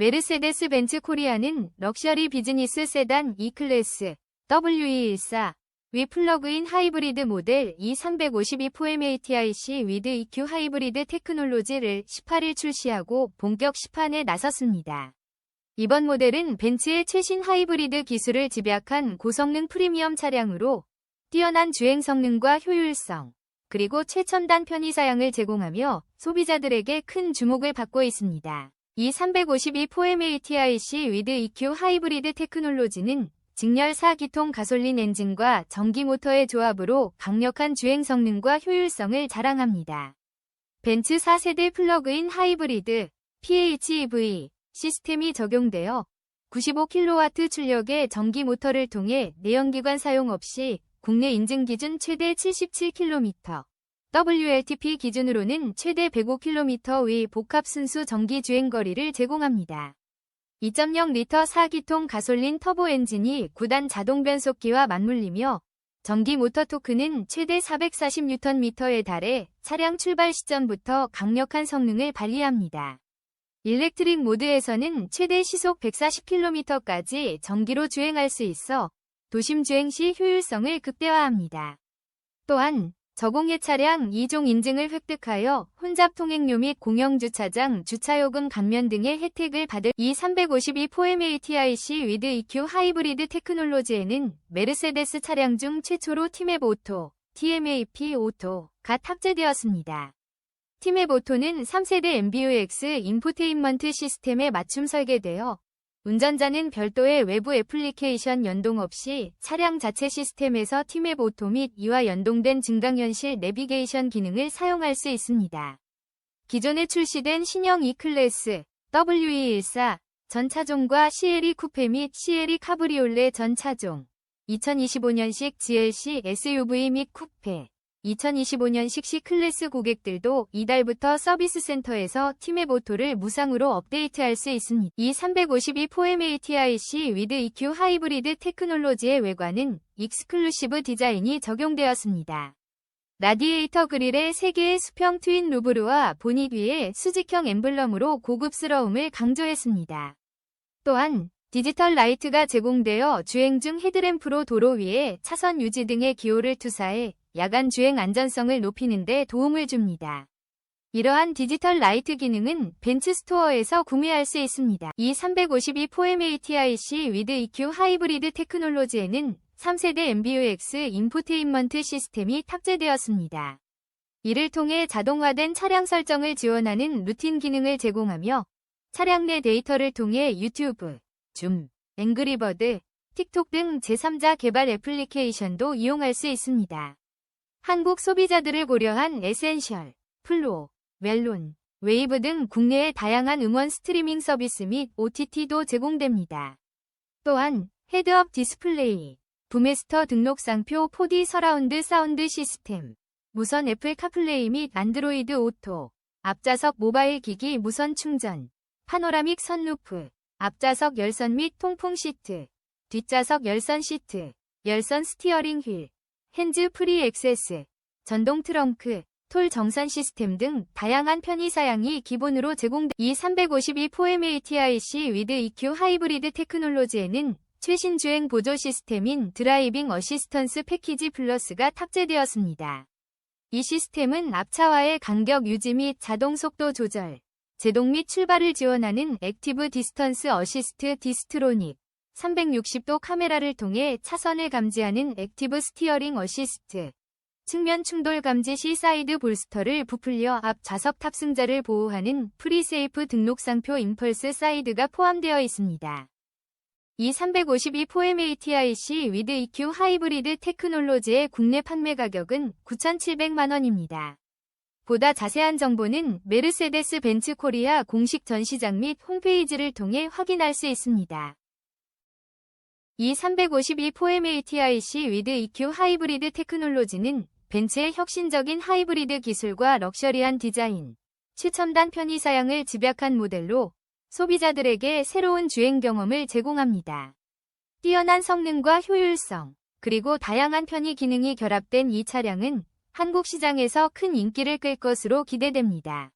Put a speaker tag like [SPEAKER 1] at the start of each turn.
[SPEAKER 1] 메르세데스 벤츠 코리아는 럭셔리 비즈니스 세단 E클래스 W214 위 플러그인 하이브리드 모델 E352 4MATIC 위드 EQ 하이브리드 테크놀로지를 18일 출시하고 본격 시판에 나섰습니다. 이번 모델은 벤츠의 최신 하이브리드 기술을 집약한 고성능 프리미엄 차량으로 뛰어난 주행 성능과 효율성, 그리고 최첨단 편의 사양을 제공하며 소비자들에게 큰 주목을 받고 있습니다. 이352 4MATIC 위드 EQ 하이브리드 테크놀로지는 직렬 4기통 가솔린 엔진과 전기 모터의 조합으로 강력한 주행 성능과 효율성을 자랑합니다. 벤츠 4세대 플러그인 하이브리드 PHEV 시스템이 적용되어 95kW 출력의 전기 모터를 통해 내연기관 사용 없이 국내 인증 기준 최대 77km, WLTP 기준으로는 최대 105km 의 복합 순수 전기 주행거리를 제공합니다. 2.0리터 4기통 가솔린 터보 엔진이 9단 자동 변속기와 맞물리며 전기 모터 토크는 최대 440Nm에 달해 차량 출발 시점부터 강력한 성능을 발휘합니다. 일렉트릭 모드에서는 최대 시속 140km까지 전기로 주행할 수 있어 도심 주행 시 효율성을 극대화합니다. 또한 저공해 차량 2종 인증을 획득하여 혼잡 통행료 및 공영주차장 주차요금 감면 등의 혜택을 받을 E352 4MATIC 위드 EQ 하이브리드 테크놀로지에는 메르세데스 차량 중 최초로 티맵 오토, TMAP 오토가 탑재되었습니다. 티맵 오토는 3세대 MBUX 인포테인먼트 시스템에 맞춤 설계되어 운전자는 별도의 외부 애플리케이션 연동 없이 차량 자체 시스템에서 티맵 오토 및 이와 연동된 증강현실 내비게이션 기능을 사용할 수 있습니다. 기존에 출시된 신형 E클래스 W214 전 차종과 CLE 쿠페 및 CLE 카브리올레 전 차종, 2025년식 GLC SUV 및 쿠페, 2025년식 C 클래스 고객들도 이달부터 서비스 센터에서 팀의 오토를 무상으로 업데이트할 수 있습니다. 이 352 4MATIC 위드 EQ 하이브리드 테크놀로지의 외관은 익스클루시브 디자인이 적용되었습니다. 라디에이터 그릴에 3개의 수평 트윈 루브르와 보닛 위에 수직형 엠블럼으로 고급스러움을 강조했습니다. 또한 디지털 라이트가 제공되어 주행 중 헤드램프로 도로 위에 차선 유지 등의 기호를 투사해 야간 주행 안전성을 높이는 데 도움을 줍니다. 이러한 디지털 라이트 기능은 벤츠 스토어에서 구매할 수 있습니다. 이 352 4MATIC 위드 EQ 하이브리드 테크놀로지에는 3세대 MBUX 인포테인먼트 시스템이 탑재되었습니다. 이를 통해 자동화된 차량 설정을 지원하는 루틴 기능을 제공하며 차량 내 데이터를 통해 유튜브, 줌, 앵그리버드, 틱톡 등 제3자 개발 애플리케이션도 이용할 수 있습니다. 한국 소비자들을 고려한 에센셜, 플로, 멜론, 웨이브 등 국내의 다양한 음원 스트리밍 서비스 및 OTT도 제공됩니다. 또한 헤드업 디스플레이, 부메스터 등록상표 4D 서라운드 사운드 시스템, 무선 애플 카플레이 및 안드로이드 오토, 앞좌석 모바일 기기 무선 충전, 파노라믹 선루프, 앞좌석 열선 및 통풍 시트, 뒷좌석 열선 시트, 열선 스티어링 휠, 핸즈 프리 액세스, 전동 트렁크, 톨 정산 시스템 등 다양한 편의 사양이 기본으로 제공돼 이 352 4MATIC 위드 EQ 하이브리드 테크놀로지에는 최신 주행 보조 시스템인 드라이빙 어시스턴스 패키지 플러스가 탑재되었습니다. 이 시스템은 앞차와의 간격 유지 및 자동 속도 조절, 제동 및 출발을 지원하는 액티브 디스턴스 어시스트 디스트로닉, 360도 카메라를 통해 차선을 감지하는 액티브 스티어링 어시스트, 측면 충돌 감지 시 사이드 볼스터를 부풀려 앞 좌석 탑승자를 보호하는 프리세이프 등록상표 임펄스 사이드가 포함되어 있습니다. 이 352 4MATIC 위드 EQ 하이브리드 테크놀로지의 국내 판매 가격은 9,700만원입니다. 보다 자세한 정보는 메르세데스 벤츠 코리아 공식 전시장 및 홈페이지를 통해 확인할 수 있습니다. 이352 4MATIC 위드 EQ 하이브리드 테크놀로지는 벤츠의 혁신적인 하이브리드 기술과 럭셔리한 디자인, 최첨단 편의 사양을 집약한 모델로 소비자들에게 새로운 주행 경험을 제공합니다. 뛰어난 성능과 효율성, 그리고 다양한 편의 기능이 결합된 이 차량은 한국 시장에서 큰 인기를 끌 것으로 기대됩니다.